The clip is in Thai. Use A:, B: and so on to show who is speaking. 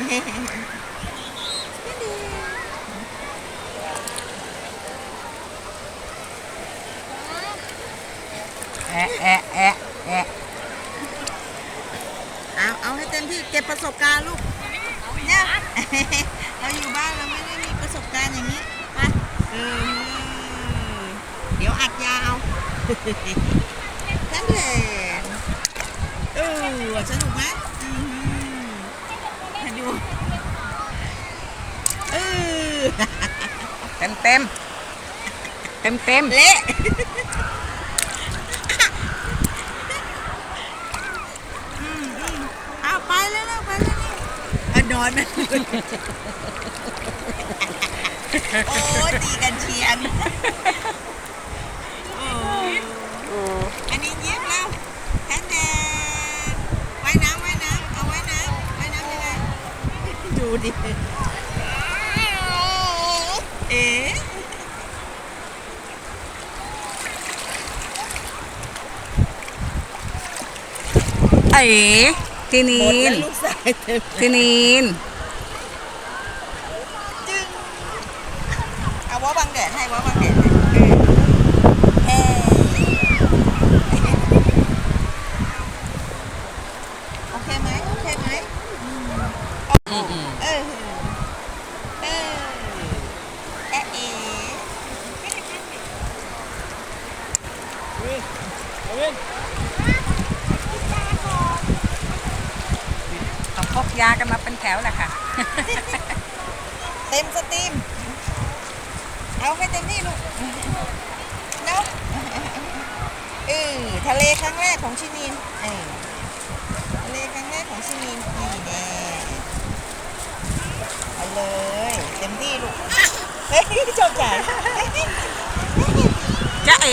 A: แอะแอะแอะแอะ
B: เอาเอาให้เต็มที่เก็บประสบการณ์ลูกเนี่ยเราอยู่บ้านเราไม่ได้มีประสบการณ์อย่างนี้ไปเออเดี๋ยวอัดยาวนั่นแหละเออสนุกไหม อือหือมาดูเออ
A: เต็มเต็มเต็มเต็ม
B: เละอืมอืมเอาไปแล้วแล้วไปแล้วนี่อะนอนนะโอ้ตีกันเชียงโอ้อันนี้ยิ้มแล้วแทนแทนว่ายน้ำว่ายน้ำเอาว่ายน้ำว่ายน้ำยังไง ดูดิ เอ๊ะ
A: เอ๋ที
B: หม
A: นี
B: ดแล้ว
A: น
B: ลูกสายเต็ม
A: ทีนีน
B: จึงเอาว่าบังแดดให้ว่าบังแดดให้เฮ้โอเคไหมโอเคไหมเออเออเออเอ๊ะเอ๊ะ
A: ต้องพกยากันมาเป็นแถวแหละค่ะ
B: เต็มสตรีม เอาให้เต็มที่ลูกเนาะเออทะเลครั้งแรกของชินีนเออทะเลครั้งแรกของชินีนนี่แน่เอาเลย เต็มที่ลูก เฮ้ยชอบใจ
A: จะเอ๋